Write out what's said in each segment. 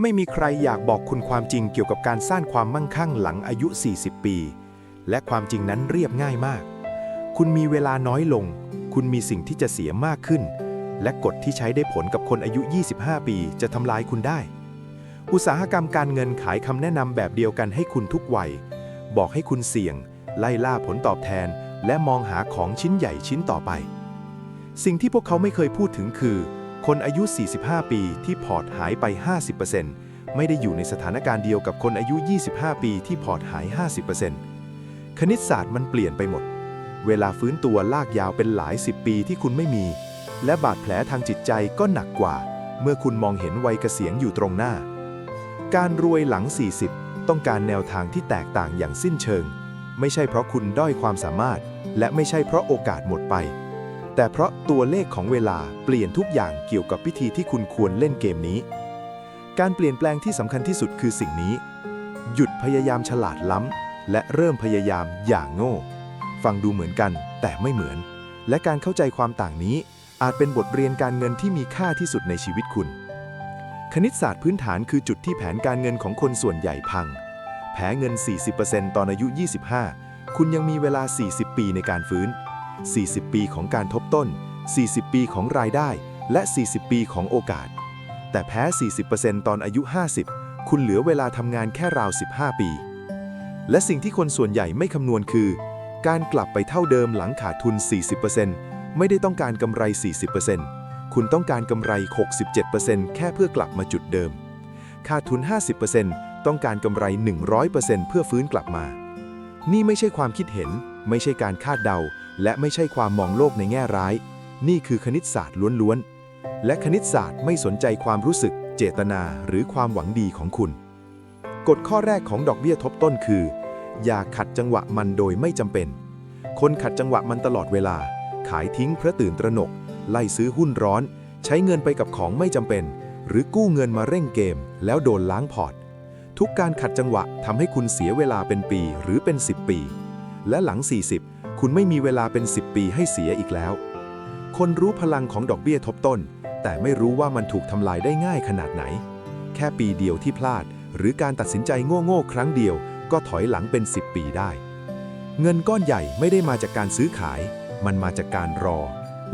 ไม่มีใครอยากบอกคุณความจริงเกี่ยวกับการสร้างความมั่งคั่งหลังอายุ 40 ปี และความจริงนั้นเรียบง่ายมาก คุณมีเวลาน้อยลง คุณมีสิ่งที่จะเสียมากขึ้น และกฎที่ใช้ได้ผลกับคนอายุ 25 ปีจะทำลายคุณได้ อุตสาหกรรมการเงินขายคำแนะนำแบบเดียวกันให้คุณทุกวัย บอกให้คุณเสี่ยง ไล่ล่าผลตอบแทน และมองหาของชิ้นใหญ่ชิ้นต่อไป สิ่งที่พวกเขาไม่เคยพูดถึงคือ คนอายุ 45 ปีที่พอร์ตหายไป 50%ไม่ได้อยู่ในสถานการณ์เดียวกับคนอายุ 25 ปีที่พอร์ตหาย 50%คณิตศาสตร์มันเปลี่ยนไปหมด เวลาฟื้นตัวลากยาวเป็นหลายสิบปีที่คุณไม่มี และบาดแผลทางจิตใจก็หนักกว่า เมื่อคุณมองเห็นวัยเกษียณอยู่ตรงหน้า การรวยหลัง 40 ต้องการแนวทางที่แตกต่างอย่างสิ้นเชิง ไม่ใช่เพราะคุณด้อยความสามารถ และไม่ใช่เพราะโอกาสหมดไป แต่เพราะตัวเลขของเวลาเปลี่ยนทุกอย่างเกี่ยวกับพิธีที่คุณควรเล่นเกมนี้ การเปลี่ยนแปลงที่สำคัญที่สุดคือสิ่งนี้ หยุดพยายามฉลาดล้ำ และเริ่มพยายามอย่างโง่ ฟังดูเหมือนกัน แต่ไม่เหมือน และการเข้าใจความต่างนี้ อาจเป็นบทเรียนการเงินที่มีค่าที่สุดในชีวิตคุณ คณิตศาสตร์พื้นฐานคือจุดที่แผนการเงินของคนส่วนใหญ่พัง แพ้เงิน 40%ตอนอายุ 25 คุณยังมีเวลา 40 ปีในการฟื้น 40 ปีของการทบต้น 40 ปีของรายได้ และ 40 ปีของโอกาส แต่แพ้ 40%ตอนอายุ 50 คุณเหลือเวลาทำงานแค่ราว 15 ปี และสิ่งที่คนส่วนใหญ่ไม่คำนวณคือ การกลับไปเท่าเดิมหลังขาดทุน 40%ไม่ได้ต้องการกำไร 40%คุณต้องการกำไร 67%แค่เพื่อกลับมาจุดเดิม ขาดทุน 50%ต้องการกำไร 100%เพื่อฟื้นกลับมา นี่ไม่ใช่ความคิดเห็น ไม่ใช่การคาดเดา และไม่ใช่ความมองโลกในแง่ร้าย นี่คือคณิตศาสตร์ล้วนๆ และคณิตศาสตร์ไม่สนใจความรู้สึก เจตนาหรือความหวังดีของคุณ กฎข้อแรกของดอกเบี้ยทบต้นคือ อย่าขัดจังหวะมันโดยไม่จำเป็น คนขัดจังหวะมันตลอดเวลา ขายทิ้งเพราะตื่นตระหนก ไล่ซื้อหุ้นร้อน ใช้เงินไปกับของไม่จำเป็น หรือกู้เงินมาเร่งเกม แล้วโดนล้างพอร์ตทุกการขัดจังหวะทำให้คุณเสียเวลาเป็นปีหรือเป็น 10 ปี และหลัง 40 คุณไม่มีเวลาเป็น 10 ปีให้เสียอีกแล้ว คนรู้พลังของดอกเบี้ยทบต้น แต่ไม่รู้ว่ามันถูกทำลายได้ง่ายขนาดไหน แค่ปีเดียวที่พลาด หรือการตัดสินใจโง่ๆครั้งเดียว ก็ถอยหลังเป็น 10 ปีได้ เงินก้อนใหญ่ไม่ได้มาจากการซื้อขาย มันมาจากการรอ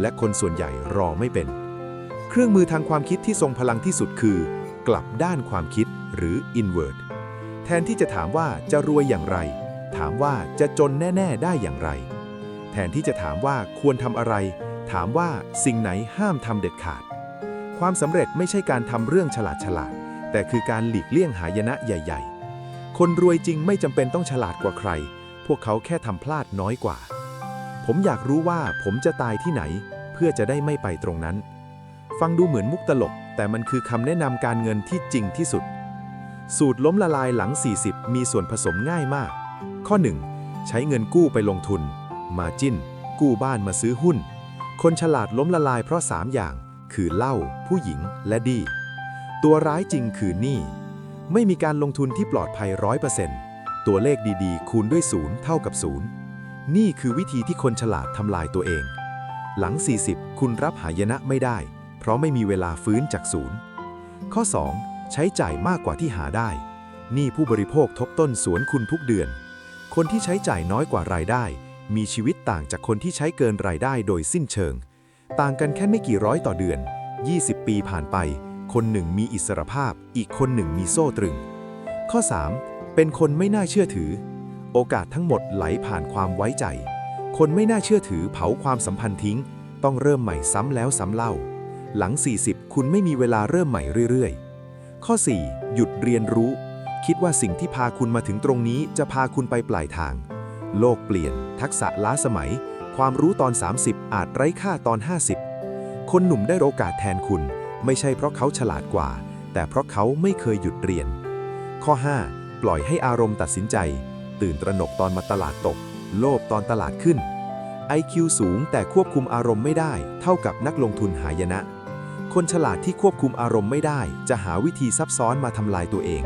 และคนส่วนใหญ่รอไม่เป็น เครื่องมือทางความคิดที่ทรงพลังที่สุดคือ กลับด้านความคิดหรือ invert แทนที่จะถามว่าจะรวยอย่างไร ถามว่าจะจนแน่ ๆ ได้อย่างไร แทนที่จะถามว่าควรทำอะไร ถามว่าสิ่งไหนห้ามทำเด็ดขาด ความสำเร็จไม่ใช่การทำเรื่องฉลาดฉลาด แต่คือการหลีกเลี่ยงหายนะใหญ่ ๆ คนรวยจริงไม่จำเป็นต้องฉลาดกว่าใคร พวกเขาแค่ทำพลาดน้อยกว่า ผมอยากรู้ว่าผมจะตายที่ไหน เพื่อจะได้ไม่ไปตรงนั้น ฟังดูเหมือนมุกตลก แต่มันคือคำแนะนำการเงินที่จริงที่สุด สูตรล้มละลายหลัง 40 มีส่วนผสมง่ายมาก ข้อ 1 ใช้เงินกู้ไปลงทุน มาจิ้น กู้บ้านมาซื้อหุ้น คนฉลาดล้มละลายเพราะ 3 อย่าง คือเหล้าผู้หญิงและดี ตัวร้ายจริงคือหนี้ไม่มีการลงทุนที่ปลอดภัย100%ตัวเลขดีๆ คูณด้วยศูนย์เท่ากับศูนย์นี่คือวิธีที่คนฉลาดทำลายตัวเอง หลัง 40 คุณรับหายนะไม่ได้ เพราะไม่มีเวลาฟื้นจากศูนย์ข้อ 2 ใช้จ่ายมากกว่าที่หาได้หนี้ผู้บริโภคทบต้นสวนคุณทุกเดือน คนที่ใช้จ่ายน้อยกว่ารายได้ มีชีวิตต่างจากคนที่ใช้เกินรายได้โดยสิ้นเชิง ต่างกันแค่ไม่กี่ร้อยต่อเดือน 20 ปีผ่านไป คนหนึ่งมีอิสรภาพ อีกคนหนึ่งมีโซ่ตรึง ข้อ 3 เป็นคนไม่น่าเชื่อถือ โอกาสทั้งหมดไหลผ่านความไว้ใจ คนไม่น่าเชื่อถือเผาความสัมพันธ์ทิ้ง ต้องเริ่มใหม่ซ้ำแล้วซ้ำเล่า หลัง 40 คุณไม่มีเวลาเริ่มใหม่เรื่อยๆ ข้อ 4 หยุดเรียนรู้ คิดว่าสิ่งที่พาคุณมาถึงตรงนี้จะพาคุณไปปลายทาง โลกเปลี่ยน ทักษะล้าสมัย ความรู้ตอน 30 อาจไร้ค่าตอน 50 คนหนุ่มได้โอกาสแทนคุณ ไม่ใช่เพราะเขาฉลาดกว่า แต่เพราะเขาไม่เคยหยุดเรียน ข้อ 5 ปล่อยให้อารมณ์ตัดสินใจ ตื่นตระหนกตอนมาตลาดตก โลภตอนตลาดขึ้น IQ สูงแต่ควบคุมอารมณ์ไม่ได้ เท่ากับนักลงทุนหายนะ คนฉลาดที่ควบคุมอารมณ์ไม่ได้ จะหาวิธีซับซ้อนมาทำลายตัวเอง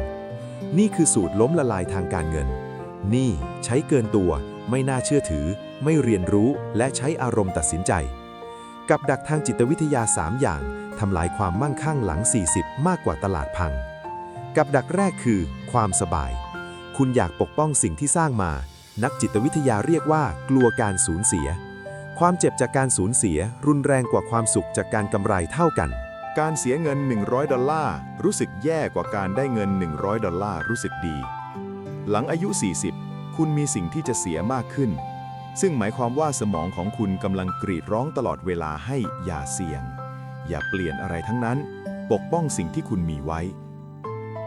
นี่คือสูตรล้มละลายทางการเงิน นี่ใช้เกินตัว ไม่น่าเชื่อถือ ไม่เรียนรู้และใช้อารมณ์ตัดสินใจ กับดักทางจิตวิทยา 3 อย่างทำลายความมั่งคั่งหลัง 40 มากกว่าตลาดพัง กับดักแรกคือ ความสบาย คุณอยากปกป้องสิ่งที่สร้างมา นักจิตวิทยาเรียกว่า กลัวการสูญเสีย ความเจ็บจากการสูญเสีย รุนแรงกว่าความสุขจากการกำไรเท่ากันการเสียเงิน 100 ดอลลาร์รู้สึกแย่กว่าการได้เงิน 100 ดอลลาร์รู้สึกดี หลังอายุ 40 คุณมีสิ่งที่จะเสียมากขึ้น ซึ่งหมายความว่าสมองของคุณกำลังกรีดร้องตลอดเวลาให้อย่าเสี่ยง อย่าเปลี่ยนอะไรทั้งนั้น ปกป้องสิ่งที่คุณมีไว้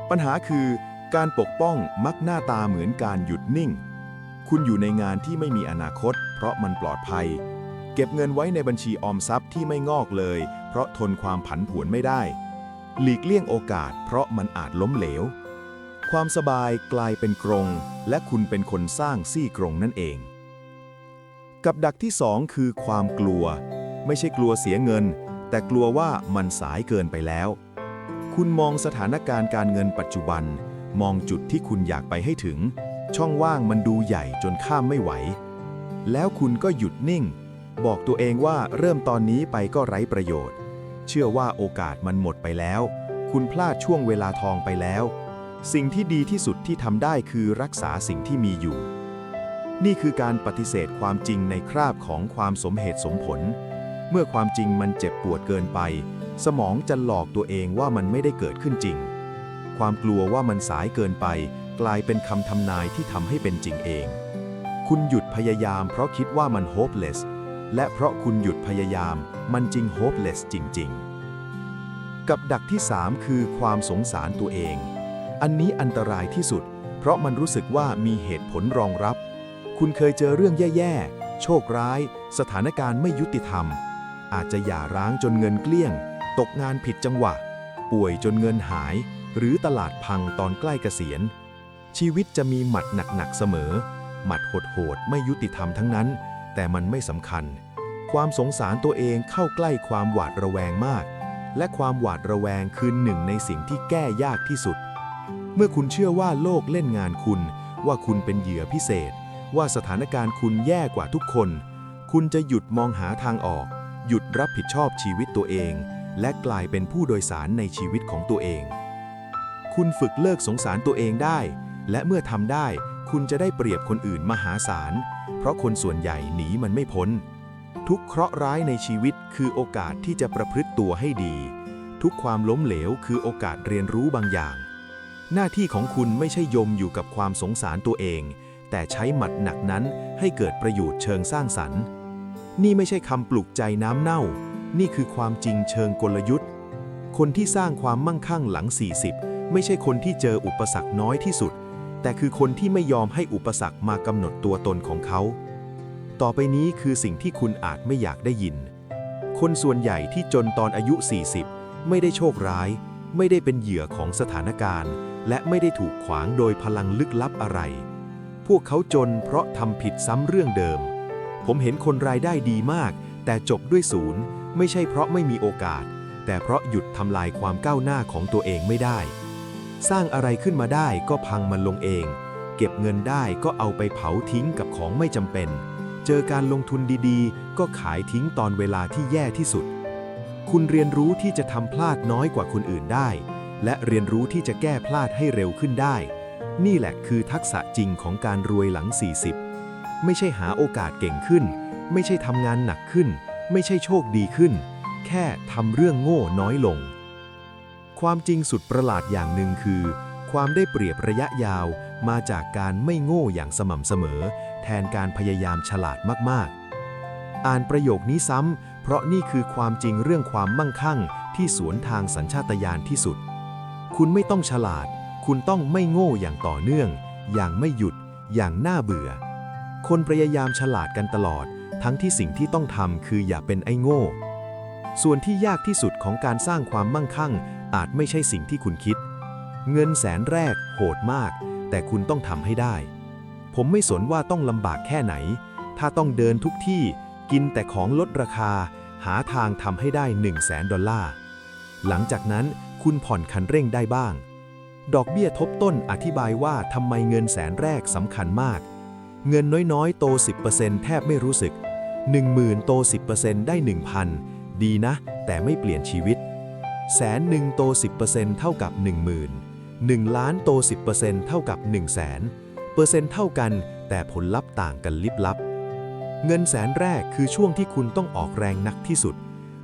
ปัญหาคือ การปกป้องมักหน้าตาเหมือนการหยุดนิ่ง คุณอยู่ในงานที่ไม่มีอนาคต เพราะมันปลอดภัย เก็บเงินไว้ในบัญชีออมทรัพย์ที่ไม่งอกเลย เพราะทนความผันผวนไม่ได้ หลีกเลี่ยงโอกาส เพราะมันอาจล้มเหลว ความสบายกลายเป็นกรง และคุณเป็นคนสร้างซี่กรงนั่นเอง กับดักที่สองคือความกลัว ไม่ใช่กลัวเสียเงิน แต่กลัวว่ามันสายเกินไปแล้ว คุณมองสถานการณ์การเงินปัจจุบัน มองจุดที่คุณอยากไปให้ถึง ช่องว่างมันดูใหญ่จนข้ามไม่ไหว แล้วคุณก็หยุดนิ่ง บอกตัวเองว่าเริ่มตอนนี้ไปก็ไร้ประโยชน์ เชื่อว่าโอกาสมันหมดไปแล้ว คุณพลาดช่วงเวลาทองไปแล้ว สิ่งที่ดีที่สุดที่ทำได้คือรักษาสิ่งที่มีอยู่ นี่คือการปฏิเสธความจริงในคราบของความสมเหตุสมผล เมื่อความจริงมันเจ็บปวดเกินไป สมองจะหลอกตัวเองว่ามันไม่ได้เกิดขึ้นจริง ความกลัวว่ามันสายเกินไป กลายเป็นคำทำนายที่ทำให้เป็นจริงเอง คุณหยุดพยายามเพราะคิดว่ามัน hopeless และเพราะคุณหยุดพยายามมันจริง hopeless จริง ๆ กับดักที่ 3 คือความสงสารตัวเอง อันนี้อันตรายที่สุด เพราะมันรู้สึกว่ามีเหตุผลรองรับ คุณเคยเจอเรื่องแย่ๆ โชคร้าย สถานการณ์ไม่ยุติธรรม อาจจะหย่าร้างจนเงินเกลี้ยง ตกงานผิดจังหวะ ป่วยจนเงินหาย หรือตลาดพังตอนใกล้เกษียณ ชีวิตจะมีหมัดหนักๆเสมอ หมัดโหดๆไม่ยุติธรรมทั้งนั้น แต่มันไม่สำคัญ ความสงสารตัวเองเข้าใกล้ความหวาดระแวงมาก และความหวาดระแวงคือหนึ่งในสิ่งที่แก้ยากที่สุด เมื่อคุณเชื่อว่าโลกเล่นงานคุณ ว่าคุณเป็นเหยื่อพิเศษ ว่าสถานการณ์คุณแย่กว่าทุกคน คุณจะหยุดมองหาทางออก หยุดรับผิดชอบชีวิตตัวเอง และกลายเป็นผู้โดยสารในชีวิตของตัวเอง คุณฝึกเลิกสงสารตัวเองได้ และเมื่อทำได้ คุณจะได้เปรียบคนอื่นมหาศาล เพราะคนส่วนใหญ่หนีมันไม่พ้น ทุกเคราะห์ร้ายในชีวิตคือโอกาสที่จะประพฤติตัวให้ดี ทุกความล้มเหลวคือโอกาสเรียนรู้บางอย่าง หน้าที่ของคุณไม่ใช่ยมอยู่กับความสงสารตัวเอง แต่ใช้หมัดหนักนั้นให้เกิดประโยชน์เชิงสร้างสรรค์ นี่ไม่ใช่คำปลุกใจน้ำเน่า นี่คือความจริงเชิงกลยุทธ์ คนที่สร้างความมั่งคั่งหลัง 40 ไม่ใช่คนที่เจออุปสรรคน้อยที่สุด แต่คือคนที่ไม่ยอมให้อุปสรรคมากำหนดตัวตนของเขา ต่อไปนี้คือสิ่งที่คุณอาจไม่อยากได้ยิน คนส่วนใหญ่ที่จนตอนอายุ 40 ไม่ได้โชคร้าย ไม่ได้เป็นเหยื่อของสถานการณ์ และไม่ได้ถูกขวางโดยพลังลึกลับอะไร พวกเขาจนเพราะทำผิดซ้ำเรื่องเดิม ผมเห็นคนรายได้ดีมาก แต่จบด้วยศูนย์ ไม่ใช่เพราะไม่มีโอกาส แต่เพราะหยุดทำลายความก้าวหน้าของตัวเองไม่ได้ สร้างอะไรขึ้นมาได้ก็พังมันลงเอง เก็บเงินได้ก็เอาไปเผาทิ้งกับของไม่จำเป็น เจอการลงทุนดีๆ ก็ขายทิ้งตอนเวลาที่แย่ที่สุด คุณเรียนรู้ที่จะทำพลาดน้อยกว่าคนอื่นได้ และเรียนรู้ที่จะแก้พลาดให้เร็วขึ้นได้ นี่แหละคือทักษะจริงของการรวยหลัง 40 ไม่ใช่หาโอกาสเก่งขึ้น ไม่ใช่ทำงานหนักขึ้น ไม่ใช่โชคดีขึ้น แค่ทำเรื่องโง่น้อยลง ความจริงสุดประหลาดอย่างหนึ่งคือ ความได้เปรียบระยะยาวมาจากการไม่โง่อย่างสม่ำเสมอ แทนการพยายามฉลาดมากๆ อ่านประโยคนี้ซ้ำเพราะนี่คือความจริงเรื่องความมั่งคั่งที่สวนทางสัญชาตญาณที่สุด คุณไม่ต้องฉลาด คุณต้องไม่โง่อย่างต่อเนื่อง อย่างไม่หยุด อย่างน่าเบื่อ คนพยายามฉลาดกันตลอด ทั้งที่สิ่งที่ต้องทำคืออย่าเป็นไอ้โง่ ส่วนที่ยากที่สุดของการสร้างความมั่งคั่ง อาจไม่ใช่สิ่งที่คุณคิด เงินแสนแรก โหดมาก แต่คุณต้องทำให้ได้ ผมไม่สนว่าต้องลำบากแค่ไหน ถ้าต้องเดินทุกที่ กินแต่ของลดราคา หาทางทำให้ได้1 0 0 0 0แสนดอลลาร์หลังจากนั้น คุณผ่อนคันเร่งได้บ้าง ดอกเบี้ยทบต้นอธิบายว่าทำไมเงินแสนแรกสำคัญมาก เงินน้อยๆ โต 10%แทบไม่รู้สึก 10,000 โต 10%ได้ 1,000 ดีนะ แต่ไม่เปลี่ยนชีวิต แสนหนึ่งโต 10%เท่ากับ 10,000 1 ล้านโต 10%เท่ากับ 1 0 0 0 0แสนเปอร์เซ็นต์เท่ากัน แต่ผลลัพธ์ต่างกันลิบลับ เงินแสนแรกคือช่วงที่คุณต้องออกแรงหนักที่สุด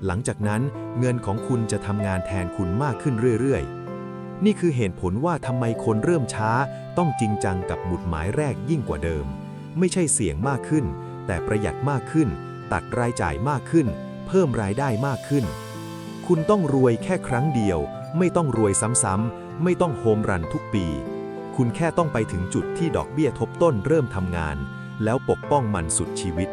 หลังจากนั้นเงินของคุณจะทำงานแทนคุณมากขึ้นเรื่อยๆ นี่คือเหตุผลว่าทำไมคนเริ่มช้า ต้องจริงจังกับหมุดหมายแรกยิ่งกว่าเดิม ไม่ใช่เสี่ยงมากขึ้น แต่ประหยัดมากขึ้น ตัดรายจ่ายมากขึ้น เพิ่มรายได้มากขึ้น คุณต้องรวยแค่ครั้งเดียว ไม่ต้องรวยซ้ำๆไม่ต้องโฮมรันทุกปี คุณแค่ต้องไปถึงจุดที่ดอกเบี้ยทบต้นเริ่มทำงาน แล้วปกป้องมันสุดชีวิต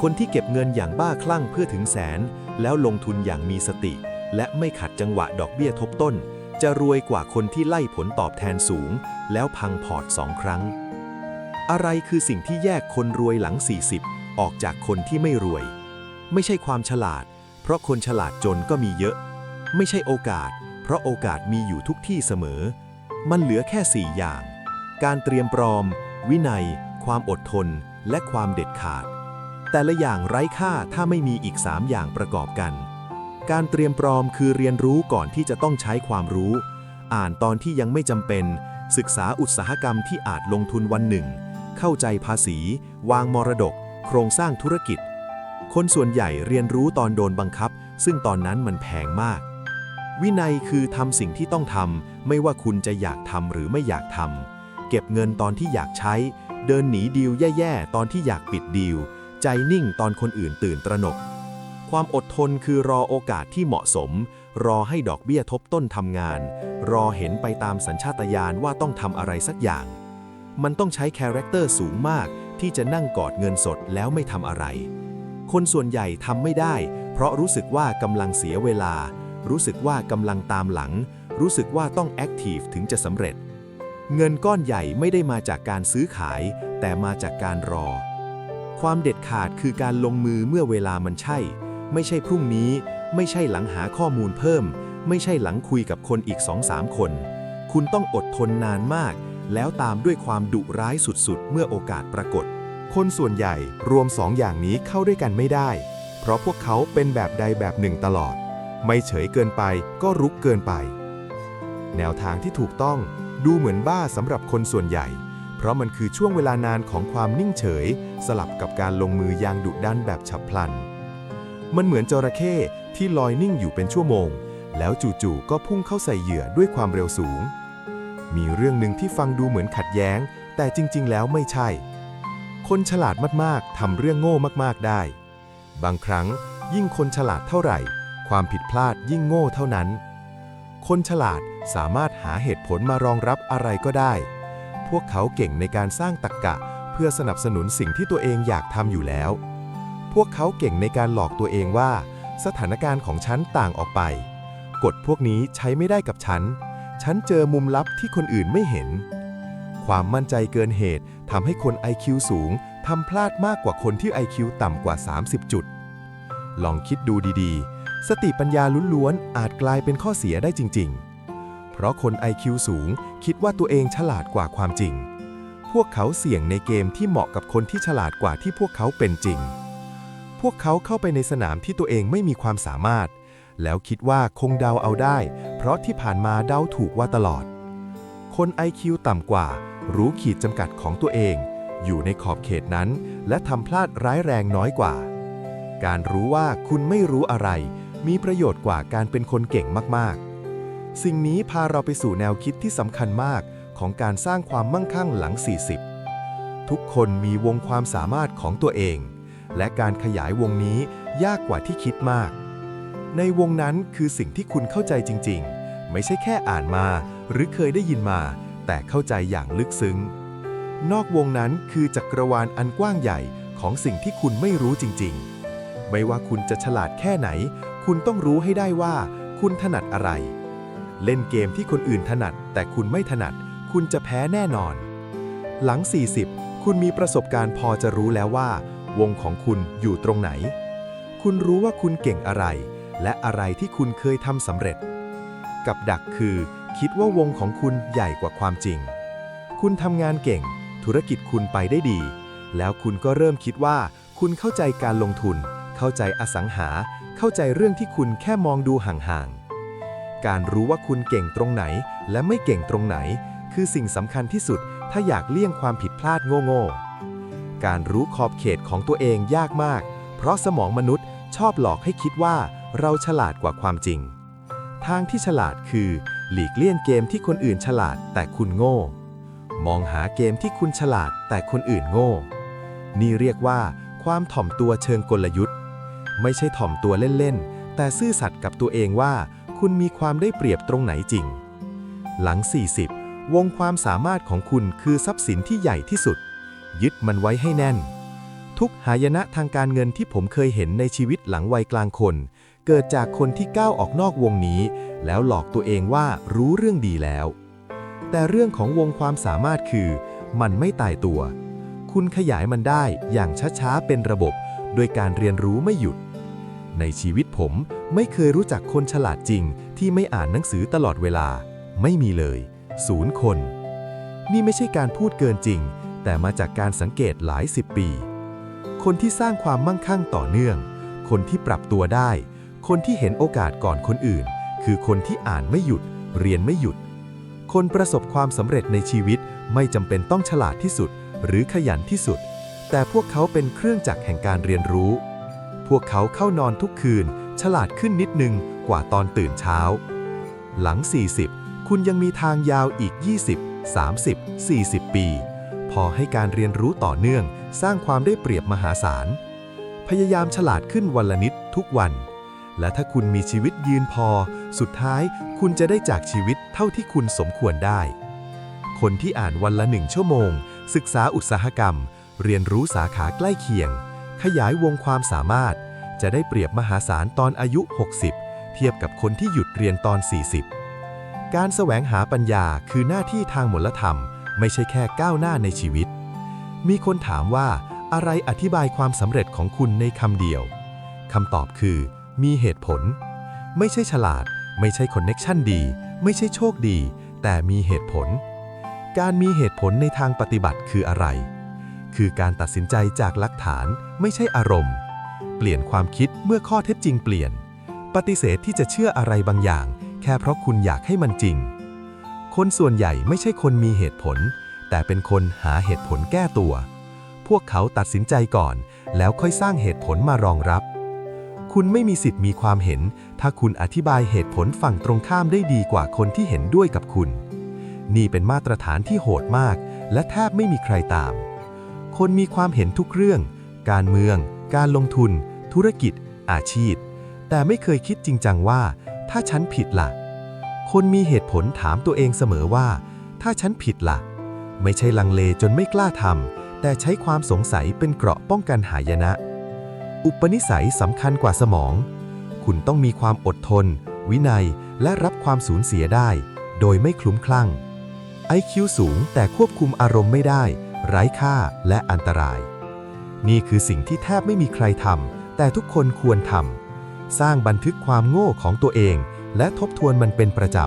คนที่เก็บเงินอย่างบ้าคลั่งเพื่อถึงแสน แล้วลงทุนอย่างมีสติ และไม่ขัดจังหวะดอกเบี้ยทบต้น จะรวยกว่าคนที่ไล่ผลตอบแทนสูง แล้วพังพอร์ตสองครั้ง อะไรคือสิ่งที่แยกคนรวยหลัง 40 ออกจากคนที่ไม่รวย ไม่ใช่ความฉลาด เพราะคนฉลาดจนก็มีเยอะ ไม่ใช่โอกาส เพราะโอกาสมีอยู่ทุกที่เสมอ มันเหลือแค่ 4 อย่าง การเตรียมพร้อม วินัย ความอดทน และความเด็ดขาด แต่ละอย่างไร้ค่าถ้าไม่มีอีก 3 อย่างประกอบกัน การเตรียมพร้อมคือเรียนรู้ก่อนที่จะต้องใช้ความรู้ อ่านตอนที่ยังไม่จำเป็น ศึกษาอุตสาหกรรมที่อาจลงทุนวันหนึ่ง เข้าใจภาษี วางมรดก โครงสร้างธุรกิจ คนส่วนใหญ่เรียนรู้ตอนโดนบังคับ ซึ่งตอนนั้นมันแพงมาก วินัยคือทำสิ่งที่ต้องทำไม่ว่าคุณจะอยากทำหรือไม่อยากทำเก็บเงินตอนที่อยากใช้ เดินหนีดีลแย่ๆ ตอนที่อยากปิดดีล ใจนิ่งตอนคนอื่นตื่นตระหนก ความอดทนคือรอโอกาสที่เหมาะสม รอให้ดอกเบี้ยทบต้นทำงาน รอเห็นไปตามสัญชาตญาณว่าต้องทำอะไรสักอย่าง มันต้องใช้คาแรคเตอร์สูงมากที่จะนั่งกอดเงินสดแล้วไม่ทำอะไร คนส่วนใหญ่ทำไม่ได้ เพราะรู้สึกว่ากำลังเสียเวลา รู้สึกว่ากำลังตามหลัง รู้สึกว่าต้องแอคทีฟถึงจะสำเร็จ เงินก้อนใหญ่ไม่ได้มาจากการซื้อขาย แต่มาจากการรอ ความเด็ดขาดคือการลงมือเมื่อเวลามันใช่ ไม่ใช่พรุ่งนี้ ไม่ใช่หลังหาข้อมูลเพิ่ม ไม่ใช่หลังคุยกับคนอีกสองสามคน คุณต้องอดทนนานมาก แล้วตามด้วยความดุร้ายสุดๆ เมื่อโอกาสปรากฏ คนส่วนใหญ่รวมสองอย่างนี้เข้าด้วยกันไม่ได้ เพราะพวกเขาเป็นแบบใดแบบหนึ่งตลอด ไม่เฉยเกินไปก็รุกเกินไป แนวทางที่ถูกต้องดูเหมือนบ้าสำหรับคนส่วนใหญ่ เพราะมันคือช่วงเวลานานของความนิ่งเฉย สลับกับการลงมืออย่างดุดันแบบฉับพลัน มันเหมือนจระเข้ที่ลอยนิ่งอยู่เป็นชั่วโมง แล้วจู่ๆก็พุ่งเข้าใส่เหยื่อด้วยความเร็วสูง มีเรื่องหนึ่งที่ฟังดูเหมือนขัดแย้ง แต่จริง ๆ แล้วไม่ใช่ คนฉลาดมากๆทำเรื่องโง่มากๆได้ บางครั้งยิ่งคนฉลาดเท่าไหร่ ความผิดพลาดยิ่งโง่เท่านั้น คนฉลาดสามารถหาเหตุผลมารองรับอะไรก็ได้ พวกเขาเก่งในการสร้างตรรกกะ เพื่อสนับสนุนสิ่งที่ตัวเองอยากทำอยู่แล้ว พวกเขาเก่งในการหลอกตัวเองว่า สถานการณ์ของฉันต่างออกไป กฎพวกนี้ใช้ไม่ได้กับฉัน ฉันเจอมุมลับที่คนอื่นไม่เห็น ความมั่นใจเกินเหตุทำให้คน IQ สูงทำพลาดมากกว่าคนที่ IQ ต่ำกว่า 30 จุด ลองคิดดูดีๆ สติปัญญาล้วนๆอาจกลายเป็นข้อเสียได้จริง ๆ ราะคน IQ สูง คิดว่าตัวเองฉลาดกว่าความจริง พวกเขาเสี่ยงในเกมที่เหมาะกับคนที่ฉลาดกว่าที่พวกเขาเป็นจริง พวกเขาเข้าไปในสนามที่ตัวเองไม่มีความสามารถ แล้วคิดว่าคงเดาเอาได้ เพราะที่ผ่านมาเดาถูกว่าตลอด คน IQ ต่ำกว่า รู้ขีดจำกัดของตัวเอง อยู่ในขอบเขตนั้น และทำพลาดร้ายแรงน้อยกว่า การรู้ว่าคุณไม่รู้อะไร มีประโยชน์กว่าการเป็นคนเก่งมากๆ สิ่งนี้พาเราไปสู่แนวคิดที่สำคัญมากของการสร้างความมั่งคั่งหลัง 40 ทุกคนมีวงความสามารถของตัวเอง และการขยายวงนี้ยากกว่าที่คิดมาก ในวงนั้นคือสิ่งที่คุณเข้าใจจริง ๆ ไม่ใช่แค่อ่านมา หรือเคยได้ยินมา แต่เข้าใจอย่างลึกซึ้ง นอกวงนั้นคือจักรวาลอันกว้างใหญ่ของสิ่งที่คุณไม่รู้จริง ๆ ไม่ว่าคุณจะฉลาดแค่ไหน คุณต้องรู้ให้ได้ว่า คุณถนัดอะไร เล่นเกมที่คนอื่นถนัด แต่คุณไม่ถนัด คุณจะแพ้แน่นอน หลัง 40 คุณมีประสบการณ์พอจะรู้แล้วว่า วงของคุณอยู่ตรงไหน คุณรู้ว่าคุณเก่งอะไร และอะไรที่คุณเคยทำสำเร็จ กับดักคือ คิดว่าวงของคุณใหญ่กว่าความจริง คุณทำงานเก่ง ธุรกิจคุณไปได้ดี แล้วคุณก็เริ่มคิดว่า คุณเข้าใจการลงทุน เข้าใจอสังหา เข้าใจเรื่องที่คุณแค่มองดูห่างๆ การรู้ว่าคุณเก่งตรงไหน และไม่เก่งตรงไหน คือสิ่งสำคัญที่สุดถ้าอยากเลี่ยงความผิดพลาดโง่ๆ การรู้ขอบเขตของตัวเองยากมาก เพราะสมองมนุษย์ชอบหลอกให้คิดว่าเราฉลาดกว่าความจริง ทางที่ฉลาดคือ หลีกเลี่ยงเกมที่คนอื่นฉลาดแต่คุณโง่ มองหาเกมที่คุณฉลาดแต่คนอื่นโง่ นี่เรียกว่าความถ่อมตัวเชิงกลยุทธ์ ไม่ใช่ถ่อมตัวเล่นๆ แต่ซื่อสัตย์กับตัวเองว่า คุณมีความได้เปรียบตรงไหนจริง หลัง 40 วงความสามารถของคุณคือทรัพย์สินที่ใหญ่ที่สุด ยึดมันไว้ให้แน่น ทุกหายนะทางการเงินที่ผมเคยเห็นในชีวิตหลังวัยกลางคน เกิดจากคนที่ก้าวออกนอกวงนี้ แล้วหลอกตัวเองว่ารู้เรื่องดีแล้ว แต่เรื่องของวงความสามารถคือ มันไม่ตายตัว คุณขยายมันได้อย่างช้าๆเป็นระบบ โดยการเรียนรู้ไม่หยุด ในชีวิตผมไม่เคยรู้จักคนฉลาดจริง ที่ไม่อ่านหนังสือตลอดเวลา ไม่มีเลยศูนย์คน นี่ไม่ใช่การพูดเกินจริง แต่มาจากการสังเกตหลายสิบปี คนที่สร้างความมั่งคั่งต่อเนื่อง คนที่ปรับตัวได้ คนที่เห็นโอกาสก่อนคนอื่น คือคนที่อ่านไม่หยุด เรียนไม่หยุด คนประสบความสำเร็จในชีวิตไม่จำเป็นต้องฉลาดที่สุด หรือขยันที่สุด แต่พวกเขาเป็นเครื่องจักรแห่งการเรียนรู้ พวกเขาเข้านอนทุกคืน ฉลาดขึ้นนิดนึงกว่าตอนตื่นเช้า หลัง 40 คุณยังมีทางยาวอีก 20 30 40 ปี พอให้การเรียนรู้ต่อเนื่องสร้างความได้เปรียบมหาศาล พยายามฉลาดขึ้นวันละนิดทุกวัน และถ้าคุณมีชีวิตยืนพอ สุดท้ายคุณจะได้จากชีวิตเท่าที่คุณสมควรได้ คนที่อ่านวันละหนึ่งชั่วโมง ศึกษาอุตสาหกรรม เรียนรู้สาขาใกล้เคียง ขยายวงความสามารถ จะได้เปรียบมหาศาลตอนอายุ 60 เทียบกับคนที่หยุดเรียนตอน 40 การแสวงหาปัญญาคือหน้าที่ทางมลธรรม ไม่ใช่แค่ก้าวหน้าในชีวิต มีคนถามว่าอะไรอธิบายความสำเร็จของคุณในคำเดียวคำตอบคือ มีเหตุผล ไม่ใช่ฉลาด ไม่ใช่คอนเน็กชันดี ไม่ใช่โชคดี แต่มีเหตุผล การมีเหตุผลในทางปฏิบัติคืออะไร คือการตัดสินใจจากหลักฐาน ไม่ใช่อารมณ์ เปลี่ยนความคิดเมื่อข้อเท็จจริงเปลี่ยน ปฏิเสธที่จะเชื่ออะไรบางอย่าง แค่เพราะคุณอยากให้มันจริง คนส่วนใหญ่ไม่ใช่คนมีเหตุผล แต่เป็นคนหาเหตุผลแก้ตัว พวกเขาตัดสินใจก่อน แล้วค่อยสร้างเหตุผลมารองรับ คุณไม่มีสิทธิ์มีความเห็น ถ้าคุณอธิบายเหตุผลฝั่งตรงข้ามได้ดีกว่าคนที่เห็นด้วยกับคุณ นี่เป็นมาตรฐานที่โหดมาก และแทบไม่มีใครตาม คนมีความเห็นทุกเรื่อง การเมือง การลงทุน ธุรกิจ อาชีพ แต่ไม่เคยคิดจริงจังว่า ถ้าฉันผิดล่ะ คนมีเหตุผลถามตัวเองเสมอว่า ถ้าฉันผิดล่ะ ไม่ใช่ลังเลจนไม่กล้าทำแต่ใช้ความสงสัยเป็นเกราะป้องกันหายนะ อุปนิสัยสำคัญกว่าสมอง คุณต้องมีความอดทน วินัยและรับความสูญเสียได้ โดยไม่คลุ้มคลั่ง IQ สูงแต่ควบคุมอารมณ์ไม่ได้ ไร้ค่าและอันตราย นี่คือสิ่งที่แทบไม่มีใครทำแต่ทุกคนควรทำสร้างบันทึกความโง่ของตัวเอง และทบทวนมันเป็นประจ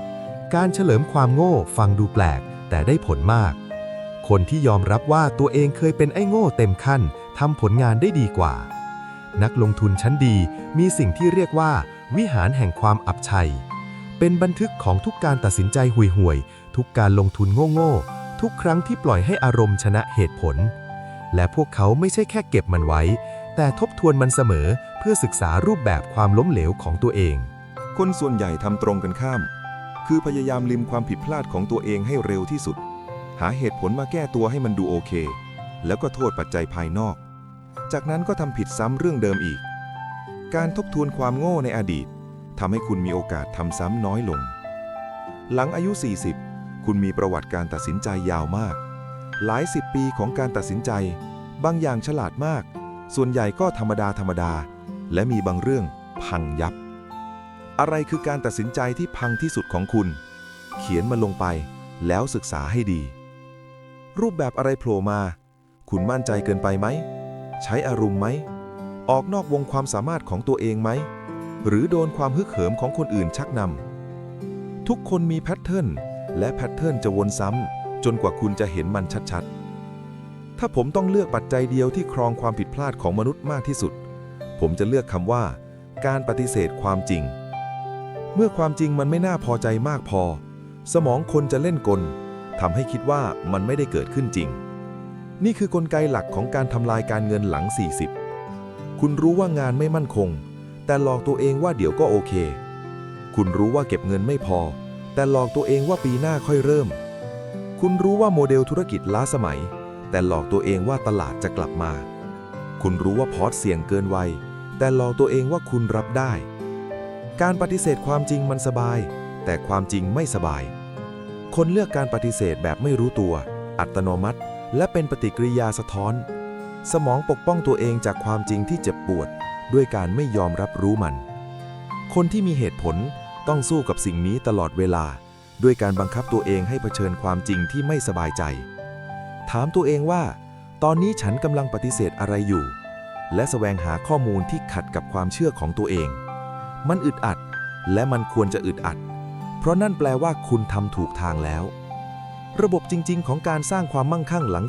ำ การเฉลิมความโง่ฟังดูแปลก แต่ได้ผลมาก คนที่ยอมรับว่าตัวเองเคยเป็นไอ้โง่เต็มขั้นทำผลงานได้ดีกว่า นักลงทุนชั้นดีมีสิ่งที่เรียกว่า วิหารแห่งความอับชัย เป็นบันทึกของทุกการตัดสินใจห่วยๆทุกการลงทุนโง่ๆทุกครั้งที่ปล่อยให้อารมณ์ชนะเหตุผล และพวกเขาไม่ใช่แค่เก็บมันไว้ แต่ทบทวนมันเสมอเพื่อศึกษารูปแบบความล้มเหลวของตัวเอง คนส่วนใหญ่ทำตรงกันข้าม คือพยายามลิมความผิดพลาดของตัวเองให้เร็วที่สุด หาเหตุผลมาแก้ตัวให้มันดูโอเค แล้วก็โทษปัจจัยภายนอก จากนั้นก็ทำผิดซ้ำเรื่องเดิมอีก การทบทวนความโง่ในอดีตทำให้คุณมีโอกาสทำซ้ำน้อยลง หลังอายุ 40 คุณมีประวัติการตัดสินใจยาวมาก หลายสิบปีของการตัดสินใจ บางอย่างฉลาดมาก ส่วนใหญ่ก็ธรรมดาธรรมดา และมีบางเรื่องพังยับ อะไรคือการตัดสินใจที่พังที่สุดของคุณ เขียนมันลงไปแล้วศึกษาให้ดี รูปแบบอะไรโผล่มา คุณมั่นใจเกินไปไหม ใช้อารมณ์ไหม ออกนอกวงความสามารถของตัวเองไหม หรือโดนความฮึกเหิมของคนอื่นชักนำทุกคนมีแพทเทิร์นและแพทเทิร์นจะวนซ้ำ จนกว่าคุณจะเห็นมันชัดๆ ถ้าผมต้องเลือกปัจจัยเดียวที่ครองความผิดพลาดของมนุษย์มากที่สุด ผมจะเลือกคำว่า การปฏิเสธความจริง เมื่อความจริงมันไม่น่าพอใจมากพอ สมองคนจะเล่นกลทำให้คิดว่ามันไม่ได้เกิดขึ้นจริง นี่คือกลไกหลักของการทำลายการเงินหลัง 40 คุณรู้ว่างานไม่มั่นคง แต่หลอกตัวเองว่าเดี๋ยวก็โอเค คุณรู้ว่าเก็บเงินไม่พอ แต่หลอกตัวเองว่าปีหน้าค่อยเริ่ม คุณรู้ว่าโมเดลธุรกิจล้าสมัย แต่หลอกตัวเองว่าตลาดจะกลับมา คุณรู้ว่าพอร์ตเสี่ยงเกินวัย แต่หลอกตัวเองว่าคุณรับได้ การปฏิเสธความจริงมันสบาย แต่ความจริงไม่สบาย คนเลือกการปฏิเสธแบบไม่รู้ตัว อัตโนมัติ และเป็นปฏิกิริยาสะท้อน สมองปกป้องตัวเองจากความจริงที่เจ็บปวด ด้วยการไม่ยอมรับรู้มัน คนที่มีเหตุผลต้องสู้กับสิ่งนี้ตลอดเวลา ด้วยการบังคับตัวเองให้เผชิญความจริงที่ไม่สบายใจ ถามตัวเองว่า ตอนนี้ฉันกำลังปฏิเสธอะไรอยู่ และแสวงหาข้อมูลที่ขัดกับความเชื่อของตัวเอง มันอึดอัด และมันควรจะอึดอัด เพราะนั่นแปลว่าคุณทำถูกทางแล้ว ระบบจริง ๆ ของการสร้างความมั่งคั่งหลัง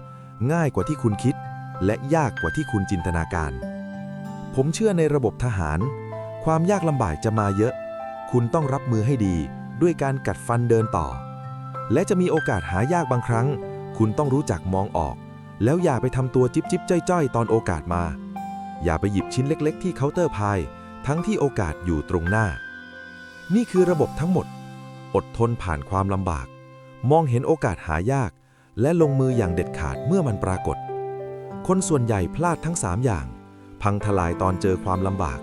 40 ง่ายกว่าที่คุณคิด และยากกว่าที่คุณจินตนาการ ผมเชื่อในระบบทหาร ความยากลำบากจะมาเยอะ คุณต้องรับมือให้ดี ด้วยการกัดฟันเดินต่อ และจะมีโอกาสหายากบางครั้ง คุณต้องรู้จักมองออก แล้วอย่าไปทำตัวจิบจิบจ้อยๆ ตอนโอกาสมา อย่าไปหยิบชิ้นเล็ก ๆ ที่เคาน์เตอร์พาย ทั้งที่โอกาสอยู่ตรงหน้า นี่คือระบบทั้งหมด อดทนผ่านความลำบาก มองเห็นโอกาสหายาก และลงมืออย่างเด็ดขาดเมื่อมันปรากฏ คนส่วนใหญ่พลาดทั้ง 3 อย่าง พังทลายตอนเจอความลำบาก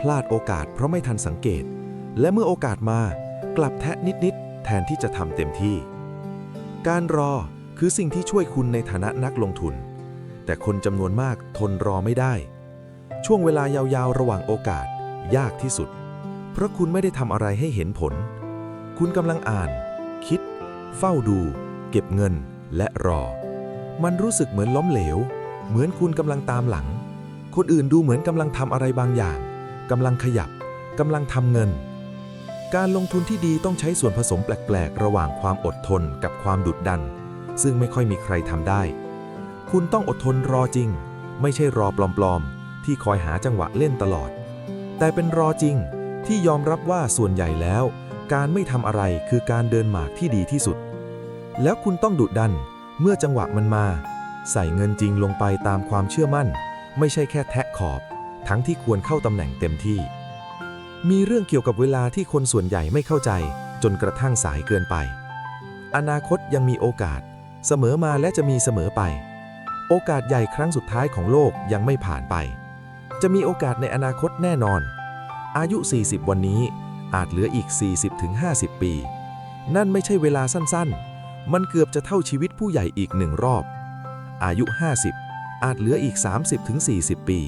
พลาดโอกาสเพราะไม่ทันสังเกต และเมื่อโอกาสมา กลับแทะนิดๆแทนที่จะทำเต็มที่ การรอคือสิ่งที่ช่วยคุณในฐานะนักลงทุน แต่คนจำนวนมากทนรอไม่ได้ ช่วงเวลายาวๆ ระหว่างโอกาส ยากที่สุด เพราะคุณไม่ได้ทำอะไรให้เห็นผล คุณกำลังอ่าน คิด เฝ้าดู เก็บเงินและรอ มันรู้สึกเหมือนล้มเหลว เหมือนคุณกำลังตามหลัง คนอื่นดูเหมือนกำลังทำอะไรบางอย่างกำลังขยับกำลังทำเงิน การลงทุนที่ดีต้องใช้ส่วนผสมแปลก ๆ ระหว่างความอดทนกับความดุดดัน ซึ่งไม่ค่อยมีใครทำได้ คุณต้องอดทนรอจริง ไม่ใช่รอปลอมๆ ที่คอยหาจังหวะเล่นตลอด แต่เป็นรอจริงที่ยอมรับว่าส่วนใหญ่แล้ว การไม่ทำอะไรคือการเดินหมากที่ดีที่สุด แล้วคุณต้องดุดันเมื่อจังหวะมันมา ใส่เงินจริงลงไปตามความเชื่อมั่น ไม่ใช่แค่แทะขอบ ทั้งที่ควรเข้าตำแหน่งเต็มที่ มีเรื่องเกี่ยวกับเวลาที่คนส่วนใหญ่ไม่เข้าใจ จนกระทั่งสายเกินไป อนาคตยังมีโอกาส เสมอมาและจะมีเสมอไป โอกาสใหญ่ครั้งสุดท้ายของโลกยังไม่ผ่านไป จะมีโอกาสในอนาคตแน่นอน อายุ 40 วันนี้อาจเหลืออีก 40-50 ปี นั่นไม่ใช่เวลาสั้นๆ มันเกือบจะเท่าชีวิตผู้ใหญ่อีกหนึ่งรอบ อายุ 50 อาจเหลืออีก 30-40 ปี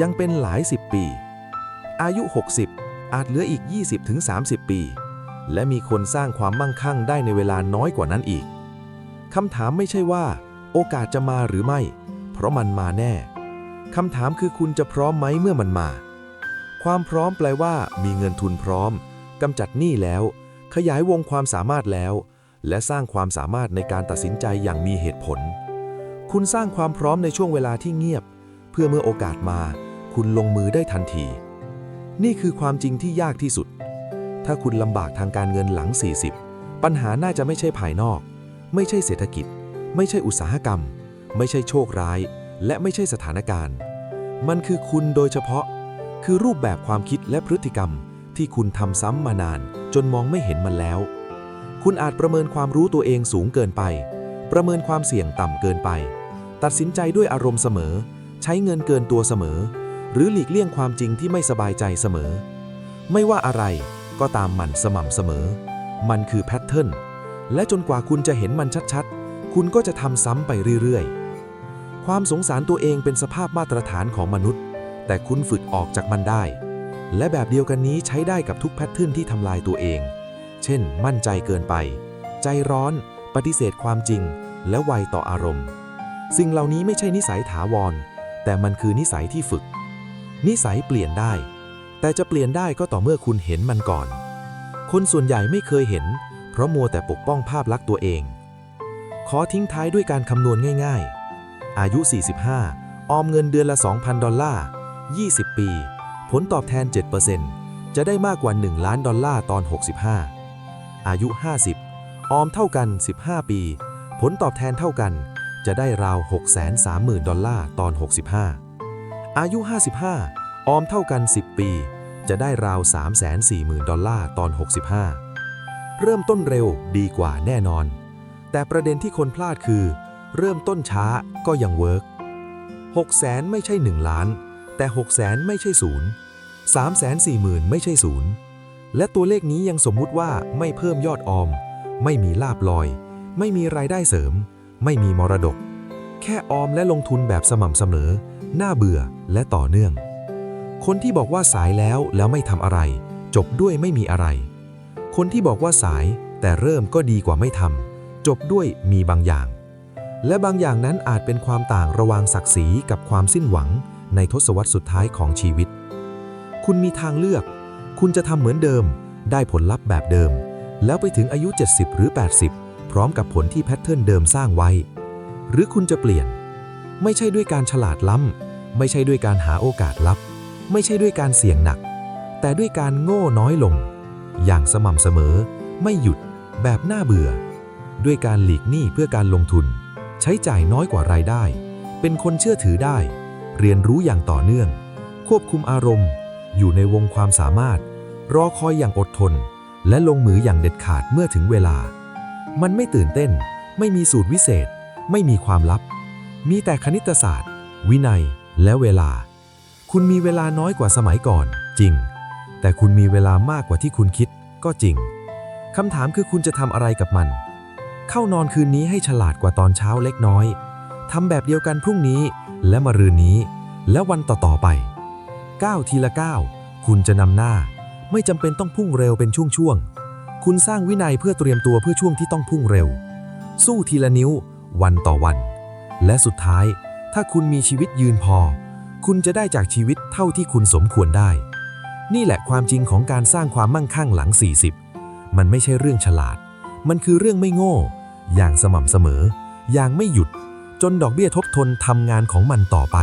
ยังเป็นหลายสิบปี อายุ 60 อาจเหลืออีก 20-30 ปี และมีคนสร้างความมั่งคั่งได้ในเวลาน้อยกว่านั้นอีกคำถามไม่ใช่ว่า โอกาสจะมาหรือไม่ เพราะมันมาแน่คำถามคือคุณจะพร้อมไหมเมื่อมันมา ความพร้อมแปลว่า มีเงินทุนพร้อมกำจัดหนี้แล้ว ขยายวงความสามารถแล้ว และสร้างความสามารถในการตัดสินใจอย่างมีเหตุผล คุณสร้างความพร้อมในช่วงเวลาที่เงียบ เพื่อเมื่อโอกาสมา คุณลงมือได้ทันที นี่คือความจริงที่ยากที่สุด ถ้าคุณลำบากทางการเงินหลัง 40 ปัญหาน่าจะไม่ใช่ภายนอก ไม่ใช่เศรษฐกิจ ไม่ใช่อุตสาหกรรม ไม่ใช่โชคร้าย และไม่ใช่สถานการณ์ มันคือคุณโดยเฉพาะ คือรูปแบบความคิดและพฤติกรรมที่คุณทำซ้ำมานาน จนมองไม่เห็นมันแล้ว คุณอาจประเมินความรู้ตัวเองสูงเกินไป ประเมินความเสี่ยงต่ำเกินไป ตัดสินใจด้วยอารมณ์เสมอ ใช้เงินเกินตัวเสมอ หรือหลีกเลี่ยงความจริงที่ไม่สบายใจเสมอ ไม่ว่าอะไรก็ตามมันสม่ำเสมอ มันคือแพทเทิร์นและจนกว่าคุณจะเห็นมันชัดๆ คุณก็จะทำซ้ำไปเรื่อยๆ ความสงสารตัวเองเป็นสภาพมาตรฐานของมนุษย์ แต่คุณฝึกออกจากมันได้ และแบบเดียวกันนี้ใช้ได้กับทุกแพทเทิร์นที่ทำลายตัวเอง เช่น มั่นใจเกินไป ใจร้อน ปฏิเสธความจริง และไวต่ออารมณ์ สิ่งเหล่านี้ไม่ใช่นิสัยถาวร แต่มันคือนิสัยที่ฝึก นิสัยเปลี่ยนได้ แต่จะเปลี่ยนได้ก็ต่อเมื่อคุณเห็นมันก่อน คนส่วนใหญ่ไม่เคยเห็น เพราะมัวแต่ปกป้องภาพลักษณ์ตัวเอง ขอทิ้งท้ายด้วยการคำนวณง่ายๆ อายุ 45 ออมเงินเดือนละ 2,000 ดอลลาร์ 20 ปี ผลตอบแทน 7%จะได้มากกว่า 1 ล้านดอลลาร์ตอน 65 อายุ 50 ออมเท่ากัน 15 ปี ผลตอบแทนเท่ากัน จะได้ราว 630,000 ดอลลาร์ตอน 65 อายุ 55 ออมเท่ากัน 10 ปี จะได้ราว 340,000 ดอลลาร์ตอน 65 เริ่มต้นเร็วดีกว่าแน่นอน แต่ประเด็นที่คนพลาดคือ เริ่มต้นช้าก็ยังเวิร์ก6แสนไม่ใช่ 1 ล้าน แต่ 6 แสนไม่ใช่ศูนย์3แสน4หมื่นไม่ใช่ศูนย์และตัวเลขนี้ยังสมมุติว่าไม่เพิ่มยอดออม ไม่มีลาบลอย ไม่มีรายได้เสริม ไม่มีมรดก แค่ออมและลงทุนแบบสม่ำเสมอ น่าเบื่อและต่อเนื่อง คนที่บอกว่าสายแล้วแล้วไม่ทำอะไร จบด้วยไม่มีอะไร คนที่บอกว่าสายแต่เริ่มก็ดีกว่าไม่ทำจบด้วยมีบางอย่าง และบางอย่างนั้นอาจเป็นความต่างระหว่างศักดิ์ศรีกับความสิ้นหวังในทศวรรษสุดท้ายของชีวิต คุณมีทางเลือก คุณจะทำเหมือนเดิม ได้ผลลัพธ์แบบเดิม แล้วไปถึงอายุ 70 หรือ 80 พร้อมกับผลที่แพทเทิร์นเดิมสร้างไว้ หรือคุณจะเปลี่ยน ไม่ใช่ด้วยการฉลาดล้ำ ไม่ใช่ด้วยการหาโอกาสลับ ไม่ใช่ด้วยการเสี่ยงหนัก แต่ด้วยการโง่น้อยลง อย่างสม่ำเสมอ ไม่หยุด แบบน่าเบื่อ ด้วยการหลีกหนี้เพื่อการลงทุน ใช้จ่ายน้อยกว่ารายได้ เป็นคนเชื่อถือได้ เรียนรู้อย่างต่อเนื่อง ควบคุมอารมณ์ อยู่ในวงความสามารถ รอคอยอย่างอดทน และลงมืออย่างเด็ดขาดเมื่อถึงเวลา มันไม่ตื่นเต้น ไม่มีสูตรวิเศษ ไม่มีความลับ มีแต่คณิตศาสตร์ วินัย และเวลา คุณมีเวลาน้อยกว่าสมัยก่อน จริง แต่คุณมีเวลามากกว่าที่คุณคิด ก็จริงคำถามคือคุณจะทำอะไรกับมัน เข้านอนคืนนี้ให้ฉลาดกว่าตอนเช้าเล็กน้อยทำแบบเดียวกันพรุ่งนี้และมะรืนนี้ และวันต่อๆไปก้าวทีละก้าวคุณจะนำหน้า ไม่จำเป็นต้องพุ่งเร็วเป็นช่วงๆ คุณสร้างวินัยเพื่อเตรียมตัวเพื่อช่วงที่ต้องพุ่งเร็ว สู้ทีละนิ้ว วันต่อวัน และสุดท้าย ถ้าคุณมีชีวิตยืนพอ คุณจะได้จากชีวิตเท่าที่คุณสมควรได้ นี่แหละความจริงของการสร้างความมั่งคั่งหลัง 40 มันไม่ใช่เรื่องฉลาด มันคือเรื่องไม่โง่ อย่างสม่ำเสมอ อย่างไม่หยุด จนดอกเบี้ยทบทนทำงานของมันต่อไป